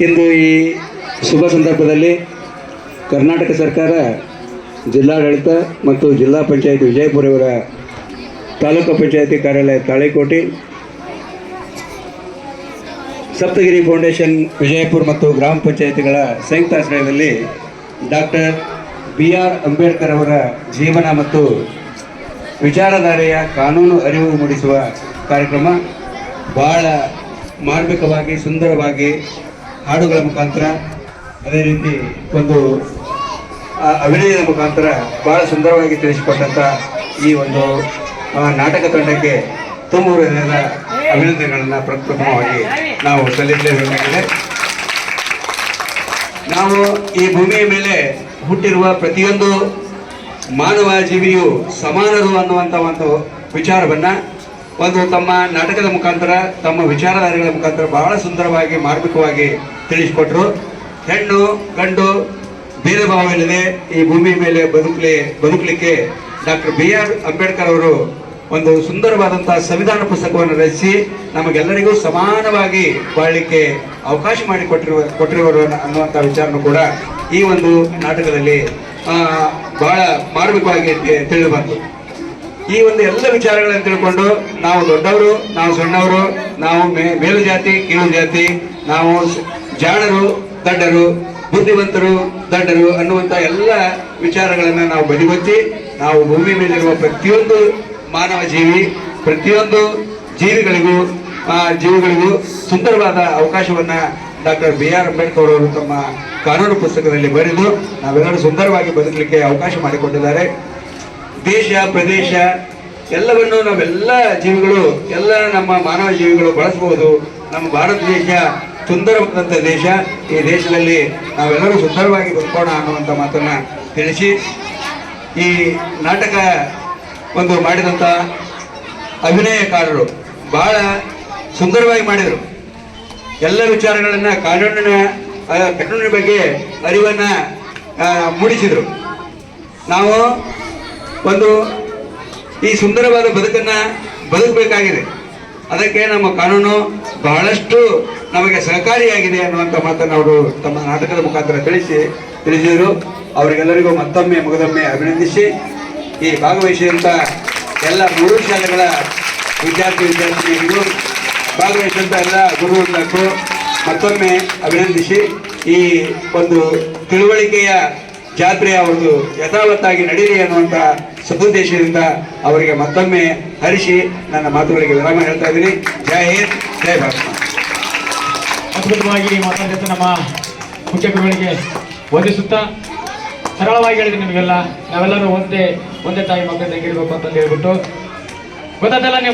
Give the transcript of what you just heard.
ಇಂದು ಈ ಶುಭ ಸಂದರ್ಭದಲ್ಲಿ ಕರ್ನಾಟಕ ಸರ್ಕಾರ ಜಿಲ್ಲಾಡಳಿತ ಮತ್ತು ಜಿಲ್ಲಾ ಪಂಚಾಯತ್ ವಿಜಯಪುರವರ ತಾಲೂಕು ಪಂಚಾಯತಿ ಕಾರ್ಯಾಲಯ ತಾಳಿಕೋಟೆ, ಸಪ್ತಗಿರಿ ಫೌಂಡೇಶನ್ ವಿಜಯಪುರ ಮತ್ತು ಗ್ರಾಮ ಪಂಚಾಯತಿಗಳ ಸಂಯುಕ್ತಾಶ್ರಯದಲ್ಲಿ ಡಾಕ್ಟರ್ ಬಿ ಆರ್ ಅಂಬೇಡ್ಕರ್ ಅವರ ಜೀವನ ಮತ್ತು ವಿಚಾರಧಾರೆಯ ಕಾನೂನು ಅರಿವು ಮೂಡಿಸುವ ಕಾರ್ಯಕ್ರಮ ಬಹಳ ಮಾರ್ಮಿಕವಾಗಿ, ಸುಂದರವಾಗಿ ಹಾಡುಗಳ ಮುಖಾಂತರ, ಅದೇ ರೀತಿ ಒಂದು ಅಭಿನಯದ ಮುಖಾಂತರ ಬಹಳ ಸುಂದರವಾಗಿ ತಿಳಿಸಿಕೊಟ್ಟಂಥ ಈ ಒಂದು ನಾಟಕ ತಂಡಕ್ಕೆ ತುಂಬ ಹೃದಯದ ಅಭಿನಂದನೆಗಳನ್ನು ಪ್ರಪ್ರಥಮವಾಗಿ ನಾವು ಸಲ್ಲಿಸಲೇಬೇಕಾಗಿದೆ. ನಾವು ಈ ಭೂಮಿಯ ಮೇಲೆ ಹುಟ್ಟಿರುವ ಪ್ರತಿಯೊಂದು ಮಾನವ ಜೀವಿಯು ಸಮಾನರು ಅನ್ನುವಂಥ ಒಂದು ವಿಚಾರವನ್ನ ಒಂದು ತಮ್ಮ ನಾಟಕದ ಮುಖಾಂತರ, ತಮ್ಮ ವಿಚಾರಧಾರೆಗಳ ಮುಖಾಂತರ ಬಹಳ ಸುಂದರವಾಗಿ, ಮಾರ್ಮಿಕವಾಗಿ ತಿಳಿಸಿಕೊಟ್ರು. ಹೆಣ್ಣು, ಗಂಡು ಬೇರೆ ಭಾವವಿಲ್ಲದೆ ಈ ಭೂಮಿ ಮೇಲೆ ಬದುಕಲಿ, ಬದುಕಲಿಕ್ಕೆ ಡಾಕ್ಟರ್ ಬಿ ಆರ್ ಅಂಬೇಡ್ಕರ್ ಅವರು ಒಂದು ಸುಂದರವಾದಂತಹ ಸಂವಿಧಾನ ಪುಸ್ತಕವನ್ನು ರಚಿಸಿ ನಮಗೆಲ್ಲರಿಗೂ ಸಮಾನವಾಗಿ ಬಾಳಲಿಕ್ಕೆ ಅವಕಾಶ ಮಾಡಿ ಕೊಟ್ಟಿರುವ ಕೊಟ್ಟಿರುವರು ಅನ್ನುವಂಥ ವಿಚಾರನೂ ಕೂಡ ಈ ಒಂದು ನಾಟಕದಲ್ಲಿ ಬಹಳ ಮಾರ್ಮಿಕವಾಗಿ ತಿಳಿದು ಬಂತು. ಈ ಒಂದು ಎಲ್ಲ ವಿಚಾರಗಳನ್ನು ತಿಳ್ಕೊಂಡು ನಾವು ದೊಡ್ಡವರು, ನಾವು ಸಣ್ಣವರು, ನಾವು ಮೇಲು ಜಾತಿ, ಕೀಳು ಜಾತಿ, ನಾವು ಜಾಣರು, ದಡ್ಡರು, ಬುದ್ಧಿವಂತರು, ದಡ್ಡರು ಅನ್ನುವಂಥ ಎಲ್ಲ ವಿಚಾರಗಳನ್ನು ನಾವು ಬದಿಗೊತ್ತಿ ನಾವು ಭೂಮಿ ಮೇಲಿರುವ ಪ್ರತಿಯೊಂದು ಮಾನವ ಜೀವಿ ಪ್ರತಿಯೊಂದು ಜೀವಿಗಳಿಗೂ, ಆ, ಜೀವಿಗಳಿಗೂ ಸುಂದರವಾದ ಅವಕಾಶವನ್ನ ಡಾಕ್ಟರ್ ಬಿ ಆರ್ ಅಂಬೇಡ್ಕರ್ ಅವರು ತಮ್ಮ ಕಾನೂನು ಪುಸ್ತಕದಲ್ಲಿ ಬರೆದು ನಾವೆಲ್ಲರೂ ಸುಂದರವಾಗಿ ಬದುಕಲಿಕ್ಕೆ ಅವಕಾಶ ಮಾಡಿಕೊಟ್ಟಿದ್ದಾರೆ ದೇಶ, ಪ್ರದೇಶ, ಎಲ್ಲವನ್ನು ನಾವೆಲ್ಲ ಜೀವಿಗಳು, ಎಲ್ಲ ನಮ್ಮ ಮಾನವ ಜೀವಿಗಳು ಬಳಸಬಹುದು. ನಮ್ಮ ಭಾರತ ದೇಶ ಸುಂದರವಾದಂಥ ದೇಶ. ಈ ದೇಶದಲ್ಲಿ ನಾವೆಲ್ಲರೂ ಸುಂದರವಾಗಿ ಬದುಕೋಣ ಅನ್ನುವಂಥ ಮಾತನ್ನು ತಿಳಿಸಿ, ಈ ನಾಟಕ ಒಂದು ಮಾಡಿದಂಥ ಅಭಿನಯಕಾರರು ಬಹಳ ಸುಂದರವಾಗಿ ಮಾಡಿದರು. ಎಲ್ಲ ವಿಚಾರಗಳನ್ನು ಕಾನೂನಿನ ಕಾನೂನಿನ ಬಗ್ಗೆ ಅರಿವನ್ನು ಮೂಡಿಸಿದರು. ನಾವು ಒಂದು ಈ ಸುಂದರವಾದ ಬದುಕನ್ನು ಬದುಕಬೇಕಾಗಿದೆ. ಅದಕ್ಕೆ ನಮ್ಮ ಕಾನೂನು ಬಹಳಷ್ಟು ನಮಗೆ ಸಹಕಾರಿಯಾಗಿದೆ ಅನ್ನುವಂಥ ಮಾತನ್ನು ಅವರು ತಮ್ಮ ನಾಟಕದ ಮುಖಾಂತರ ತಿಳಿಸಿ, ತಿಳಿಸಿದರು. ಅವರಿಗೆಲ್ಲರಿಗೂ ಮತ್ತೊಮ್ಮೆ ಮುಗದೊಮ್ಮೆ ಅಭಿನಂದಿಸಿ. ಈ ಭಾಗವಹಿಸಿದಂಥ ಎಲ್ಲ ಮೂರು ಶಾಲೆಗಳ ವಿದ್ಯಾರ್ಥಿ, ವಿದ್ಯಾರ್ಥಿನಿಯರಿಗೂ ಭಾಗವಹಿಸಿದಂಥ ಎಲ್ಲ ಗುರುವೃಂದಕ್ಕೂ ಮತ್ತೊಮ್ಮೆ ಅಭಿನಂದಿಸಿ. ಈ ಒಂದು ತಿಳುವಳಿಕೆಯ ಜಾತ್ರೆಯ ಒಂದು ಯಥಾವತ್ತಾಗಿ ನಡೀಲಿ ಅನ್ನುವಂಥ ಸದುದ್ದೇಶದಿಂದ ಅವರಿಗೆ ಮತ್ತೊಮ್ಮೆ ಹರಿಸಿ ನನ್ನ ಮಾತುಗಳಿಗೆ ವಿರಾಮ ಹೇಳ್ತಾ ಇದ್ದೀನಿ. ಜೈ ಹಿಂದ್, ಜೈ ಭಾರತ. ಅದ್ಭುತವಾಗಿ ಮಾತಾಡಿದ ನಮ್ಮ ಮುಖ್ಯ ಗುರುಗಳಿಗೆ ವಂದಿಸುತ್ತಾ ಸರಳವಾಗಿ ಹೇಳಿದೆ ನಿಮಗೆಲ್ಲ. ನಾವೆಲ್ಲರೂ ಒಂದೇ ಒಂದೇ ತಾಯಿ ಮಕ್ಕಳ ತೆಗಿರ್ಬೇಕು ಅಂತ ಹೇಳ್ಬಿಟ್ಟು. ಗೊತ್ತಾದಲ್ಲ ನೀವು